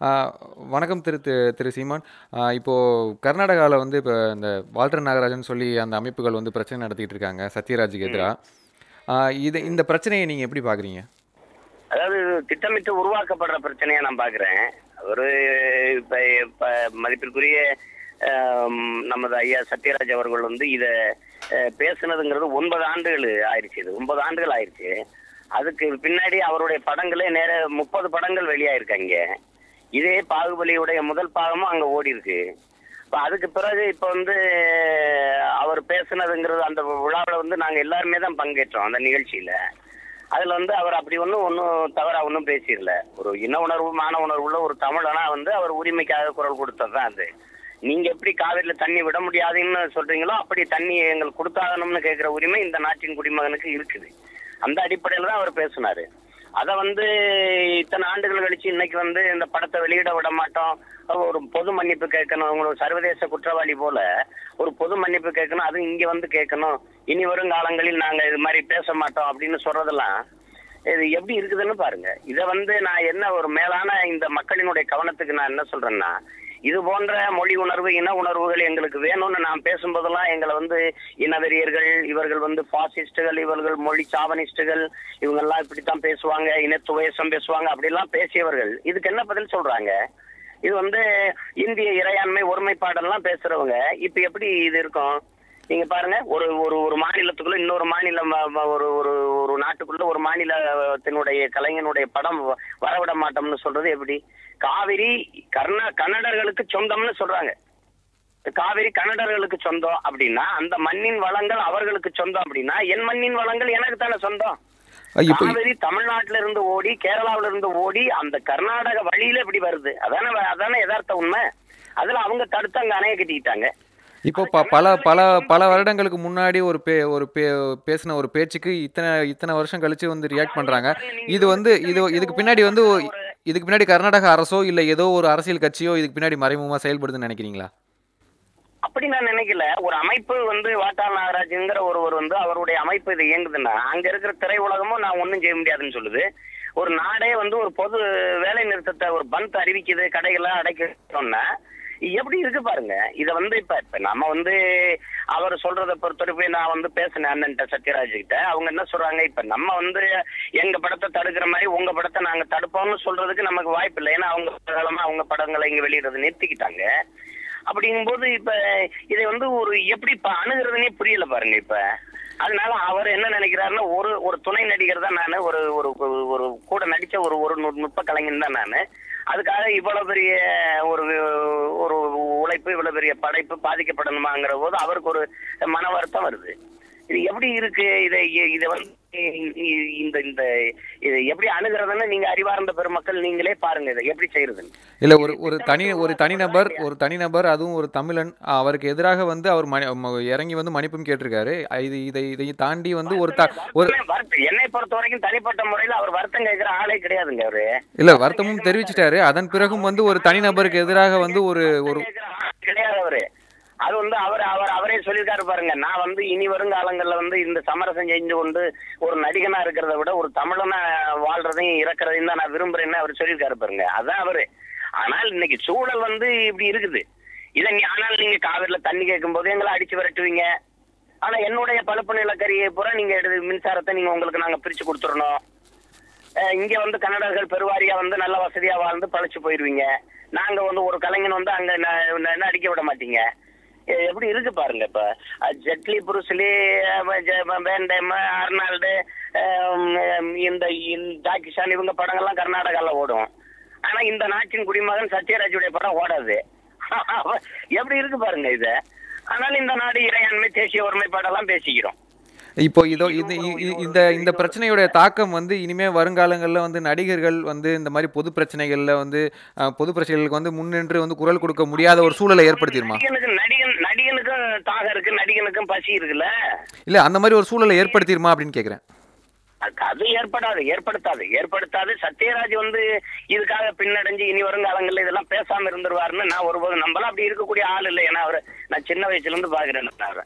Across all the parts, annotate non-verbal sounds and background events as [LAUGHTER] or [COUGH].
வணக்கம் திரு திரு சீமான். இப்போது இப்போ கர்நாடகாவில் வந்து இப்போ இந்த வால்டர் நாகராஜன் சொல்லி அந்த அமைப்புகள் வந்து பிரச்சனை நடத்திட்டு இருக்காங்க சத்யராஜுக்கு எதிராக இது இந்த பிரச்சனையை நீங்கள் எப்படி பார்க்குறீங்க அதாவது திட்டமிட்டு உருவாக்கப்படுற பிரச்சனையை நான் பார்க்குறேன் ஒரு இப்போ மதிப்பிற்குரிய நமது ஐயா சத்யராஜ் அவர்கள் வந்து இதை பேசுனதுங்கிறது ஒன்பது ஆண்டுகள் ஆயிருச்சு இது ஒன்பது ஆண்டுகள் ஆயிருச்சு அதுக்கு பின்னாடி அவருடைய படங்களே நேர முப்பது படங்கள் வெளியாயிருக்காங்க இதே பாகுபலியுடைய முதல் பாகமும் அங்க ஓடி இருக்கு இப்ப அதுக்கு பிறகு இப்ப வந்து அவர் பேசுனதுங்கிறது அந்த விழாவில் வந்து நாங்க எல்லாருமே தான் பங்கேற்றோம் அந்த நிகழ்ச்சியில. அதுல வந்து அவர் அப்படி ஒன்றும் ஒன்றும் தவறா ஒன்றும் பேசிடல ஒரு இன உணர்வு மான உணர்வுள்ள ஒரு தமிழனா வந்து அவர் உரிமைக்காக குரல் கொடுத்தது தான் அது. நீங்க எப்படி காவிரியில தண்ணி விட முடியாதுன்னு சொல்றீங்களோ அப்படி தண்ணி எங்களுக்கு கொடுத்தாகணும்னு கேட்குற உரிமை இந்த நாட்டின் குடிமகனுக்கு இருக்குது. அந்த அடிப்படையில தான் அவர் பேசினாரு. அதை வந்து இத்தனை ஆண்டுகள் கழிச்சு இன்னைக்கு வந்து இந்த படத்தை வெளியிட விட மாட்டோம். ஒரு பொது மன்னிப்பு கேட்கணும். உங்களுக்கு சர்வதேச குற்றவாளி போல ஒரு பொது மன்னிப்பு கேட்கணும். அதுவும் இங்க வந்து கேட்கணும். இனி வரும் காலங்களில் நாங்க இது மாதிரி பேச மாட்டோம் அப்படின்னு சொல்றதெல்லாம் இது எப்படி இருக்குதுன்னு பாருங்க. இதை வந்து நான் என்ன ஒரு மேலான இந்த மக்களினுடைய கவனத்துக்கு நான் என்ன சொல்றேன்னா இது போன்ற மொழி உணர்வு இன உணர்வுகள் எங்களுக்கு வேணும்னு நான் பேசும்போதெல்லாம் எங்களை வந்து இனவெறியர்கள் இவர்கள் வந்து பாசிஸ்டுகள் இவர்கள் மொழி சாவனிஸ்டுகள் இவங்கெல்லாம் இப்படித்தான் பேசுவாங்க இனத்துவேசம் பேசுவாங்க அப்படிலாம் பேசியவர்கள். இதுக்கு என்ன பதில் சொல்றாங்க? இது வந்து இந்திய இறையாண்மை ஒருமைப்பாடெல்லாம் பேசுறவங்க இப்ப எப்படி இது இருக்கும்? நீங்க பாருங்க ஒரு ஒரு ஒரு மாநிலத்துக்குள்ள இன்னொரு மாநிலம் ஒரு ஒரு ஒரு நாட்டுக்குள்ள ஒரு மாநிலத்தினுடைய கலைஞனுடைய படம் வரவிட மாட்டோம்னு சொல்றது எப்படி? காவிரி கர்நா கன்னடர்களுக்கு சொந்தம்னு சொல்றாங்க. காவிரி கன்னடர்களுக்கு சொந்தம் அப்படின்னா அந்த மண்ணின் வளங்கள் அவர்களுக்கு சொந்தம் அப்படின்னா என் மண்ணின் வளங்கள் எனக்கு தானே சொந்தம்? காவிரி தமிழ்நாட்டுல இருந்து ஓடி கேரளாவுல இருந்து ஓடி அந்த கர்நாடக வழியில இப்படி வருது. அதானே அதானே யதார்த்த உண்மை? அதுல அவங்க தடுத்து அங்க அணைய கட்டிக்கிட்டாங்க. இப்போ ப பல பல பல வருடங்களுக்கு முன்னாடி ஒரு பே ஒரு பே பேசின ஒரு பேச்சுக்கு இத்தனை இத்தனை வருஷம் கழிச்சு வந்து ரியாக்ட் பண்ணுறாங்க இது வந்து இது இதுக்கு பின்னாடி வந்து இதுக்கு பின்னாடி கர்நாடக அரசோ இல்லை ஏதோ ஒரு அரசியல் கட்சியோ இதுக்கு பின்னாடி மறைமுகமாக செயல்படுதுன்னு நினைக்கிறீங்களா? அப்படி நான் நினைக்கல. ஒரு அமைப்பு வந்து வாட்டா நாகராஜுங்கிற ஒருவர் வந்து அவருடைய அமைப்பு இது இயங்குதுன்னா அங்க இருக்கிற திரையுலகமும் நான் ஒண்ணும் செய்ய முடியாதுன்னு சொல்லுது. ஒரு நாடே வந்து ஒரு பொது வேலை நிறுத்தத்தை ஒரு பந்த் அறிவிக்குது கடைகளை அடைக்கணும்னா எப்படி இருக்கு பாருங்க. இத வந்து இப்ப இப்ப நம்ம வந்து அவர் சொல்றத பொறுத்தவரைக்கும் நான் வந்து பேசினேன் அண்ணன்ட்ட சத்யராஜ் கிட்ட அவங்க என்ன சொல்றாங்க இப்ப நம்ம வந்து எங்க படத்தை தடுக்கிற மாதிரி உங்க படத்தை நாங்க தடுப்போம்னு சொல்றதுக்கு நமக்கு வாய்ப்பு இல்லை ஏன்னா அவங்க காலமா அவங்க படங்களை இங்க வெளியிடுறது நிறுத்திக்கிட்டாங்க. அப்படிங்கும்போது இப்ப இதை வந்து ஒரு எப்படி இப்ப அணுகிறதுனே புரியல பாருங்க இப்ப. அதனால அவர் என்ன நினைக்கிறாருன்னா ஒரு ஒரு துணை நடிகர் தான் நான் ஒரு ஒரு ஒரு- கூட நடிச்ச ஒரு ஒரு நுட்ப கலைஞன் தான் நான். அதுக்காக இவ்வளவு பெரிய ஒரு ஒரு உழைப்பு இவ்வளவு பெரிய படைப்பு பாதிக்கப்படணுமாங்கிற போது அவருக்கு ஒரு மன வருத்தம் வருது. இது எப்படி இருக்கு? இதை இதை வந்து இந்த இந்த இதை எப்படி அணுகிறதுன்னு நீங்க அறிவார்ந்த பெருமக்கள் நீங்களே பாருங்க இதை. எப்படி செய்யறதுன்னு. இல்லை ஒரு ஒரு தனி ஒரு தனிநபர் ஒரு தனிநபர் அதுவும் ஒரு தமிழன் அவருக்கு எதிராக வந்து அவர் இறங்கி வந்து மன்னிப்பும் கேட்டிருக்காரு. இது இதை இதை தாண்டி வந்து ஒரு ஒரு. என்னை பொறுத்த வரைக்கும் தனிப்பட்ட முறையில் அவர் வருத்தம் கேட்கிற ஆளே கிடையாதுங்க அவரு. இல்லை வருத்தமும் தெரிவிச்சிட்டாரு. அதன் பிறகும் வந்து ஒரு தனிநபருக்கு எதிராக வந்து ஒரு ஒரு கிடையாது அவரு. அது வந்து அவர் அவர் அவரே சொல்லியிருக்காரு பாருங்க. நான் வந்து இனி வருங்காலங்கள்ல வந்து இந்த சமரசம் செஞ்சு கொண்டு ஒரு நடிகனா இருக்கிறத விட ஒரு தமிழனா வாழ்றதையும் இறக்குறதையும் தான் நான் விரும்புறேன்னு அவர் சொல்லியிருக்காரு பாருங்க. அதான் அவரு. ஆனால் இன்னைக்கு சூழல் வந்து இப்படி இருக்குது. இதை ஆனால் நீங்க காவிரில தண்ணி கேட்கும் போது எங்களை அடிச்சு விரட்டுவீங்க. ஆனா என்னுடைய பழுப்பு நிலக்கரியை பூரா நீங்க எடுத்து மின்சாரத்தை நீங்க உங்களுக்கு நாங்க பிரிச்சு கொடுத்துடணும். இங்க வந்து கன்னடர்கள் பெருவாரியா வந்து நல்ல வசதியா வாழ்ந்து பழிச்சு போயிருவீங்க. நாங்க வந்து ஒரு கலைஞன் வந்து அங்க ந- அடிக்க விட மாட்டீங்க. எப்படி இருக்கு பாருங்க இப்ப. ஜெட்லி புருஸ்லி வேண்டேம் அர்னால்டு இந்த ஜாக்கிஷான் இவங்க படங்கள்லாம் கர்நாடகால ஓடும். ஆனா இந்த நாட்டின் குடிமகன் சத்யராஜுடைய படம் ஓடாது. [LAUGHS] எப்படி இருக்கு பாருங்க இது. ஆனால் இந்த நாடு இறையாண்மை தேசிய ஒருமைப்பாடெல்லாம் பேசிக்கிறோம். இப்போ இதோ இது இந்த இந்த பிரச்சனையுடைய தாக்கம் வந்து இனிமே வருங்காலங்களில் வந்து நடிகர்கள் வந்து இந்த மாதிரி பொது பிரச்சனைகள்ல வந்து பொது பிரச்சனைகளுக்கு வந்து முன்னின்று வந்து குரல் கொடுக்க முடியாத ஒரு சூழலை ஏற்படுத்திடுமா? நடிகனுக்கு நடிகன் நடிகனுக்கும் தாகம் இருக்கு நடிகனுக்கும் பசி இருக்குல்ல? இல்ல அந்த மாதிரி ஒரு சூழலை ஏற்படுத்திடுமா அப்படின்னு கேக்குறேன். அது- ஏற்படாது ஏற்படுத்தாது. ஏற்படுத்தாது. சத்யராஜ் வந்து இதுக்காக பின்னடைஞ்சு இனி வரும் காலங்கள்ல இதெல்லாம் பேசாம இருந்துருவாருன்னு நான் ஒருபோதும் நம்பலாம் அப்படி இருக்கக்கூடிய ஆள் இல்லை. ஏன்னா அவர் நான் சின்ன வயசுல இருந்து பாக்குறேன் அவரை.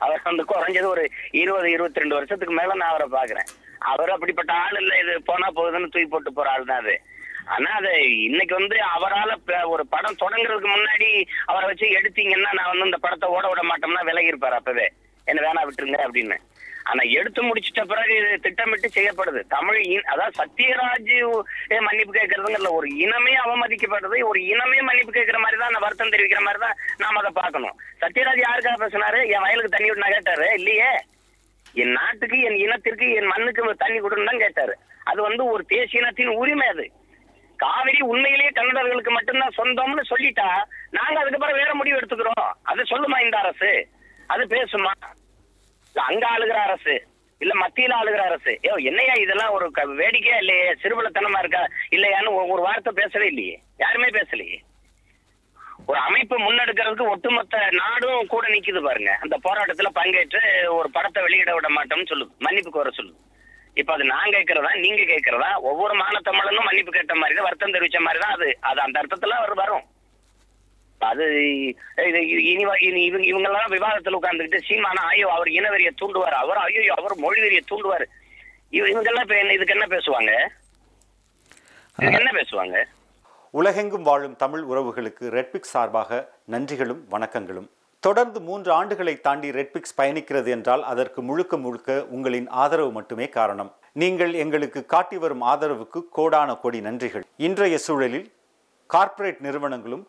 அவர் வந்து குறைஞ்சது ஒரு இருபது இருபத்தி ரெண்டு வருஷத்துக்கு மேல நான் அவரை பாக்குறேன் அவர் அப்படிப்பட்ட ஆள் இல்லை. இது போனா போகுதுன்னு தூக்கி போட்டு போற ஆள் தான் அது. ஆனா அது இன்னைக்கு வந்து அவரால ஒரு படம் தொடங்குறதுக்கு முன்னாடி அவரை வச்சு எடுத்தீங்கன்னா நான் வந்து இந்த படத்தை ஓட விட மாட்டோம்னா விலகி இருப்பார் அப்பவே. என்ன வேணா விட்டுருங்க அப்படின்னு. ஆனா எடுத்து முடிச்சிட்ட பிறகு இது திட்டமிட்டு செய்யப்படுது. தமிழ் அதாவது சத்யராஜ் மன்னிப்பு கேட்கறதுங்கல்ல ஒரு இனமே அவமதிக்கப்படுது ஒரு இனமே மன்னிப்பு கேட்கிற மாதிரி தான் நான் வருத்தம் தெரிவிக்கிற மாதிரி தான் நாம அதை பார்க்கணும். சத்யராஜ் யாருக்காக பேசினாரு? என் வயலுக்கு தண்ணி விட்டு கேட்டாரு. இல்லையே. என் நாட்டுக்கு என் இனத்திற்கு என் மண்ணுக்கு தண்ணி கொடுன்னு தான் கேட்டாரு. அது வந்து ஒரு தேசிய இனத்தின் உரிமை அது. காவிரி உண்மையிலேயே கன்னடர்களுக்கு மட்டும்தான் சொந்தம்னு சொல்லிட்டா நாங்க அதுக்கப்புறம் வேற முடிவு எடுத்துக்கிறோம். அது சொல்லுமா இந்த அரசு? அது பேசுமா? அங்க ஆளுகிற அரசு இல்ல மத்தியில ஆளுகிற அரசு. ஏ என்னையா இதெல்லாம் ஒரு க- வேடிக்கையா இல்லையே? சிறுபலத்தனமா இருக்கா? இல்லையான்னு ஒரு வார்த்தை பேசவே இல்லையே. யாருமே பேசலையே. ஒரு அமைப்பு முன்னெடுக்கிறதுக்கு ஒட்டுமொத்த நாடும் கூட நிக்குது பாருங்க. அந்த போராட்டத்துல பங்கேற்று ஒரு படத்தை வெளியிட விட மாட்டோம்னு சொல்லுது. மன்னிப்பு கோர சொல்லுது. இப்ப அது நான் கேட்கறதா நீங்க கேட்கறதா? ஒவ்வொரு மானத்தமிழனும் மன்னிப்பு கேட்ட மாதிரி தான் வருத்தம் தெரிவிச்ச மாதிரி தான் அது. அது அந்த அர்த்தத்துல அவர் வரும். அது இனி இனி இவங்க இவங்கெல்லாம் விவாதத்துல உட்கார்ந்துக்கிட்டு சீமானா ஐயோ அவர் இனவெறிய தூண்டுவார்? அவர் ஐயோ அவர் மொழி வெறியை தூண்டுவார். இவ- இவங்கெல்லாம் இப்ப என்ன இதுக்கு என்ன பேசுவாங்க? என்ன பேசுவாங்க? உலகெங்கும் வாழும் தமிழ் உறவுகளுக்கு ரெட்பிக்ஸ் சார்பாக நன்றிகளும் வணக்கங்களும். தொடர்ந்து மூன்று ஆண்டுகளை தாண்டி ரெட்பிக்ஸ் பயணிக்கிறது என்றால் அதற்கு முழுக்க முழுக்க உங்களின் ஆதரவு மட்டுமே காரணம். நீங்கள் எங்களுக்கு காட்டி வரும் ஆதரவுக்கு கோடான கோடி நன்றிகள். இன்றைய சூழலில் கார்ப்பரேட் நிறுவனங்களும்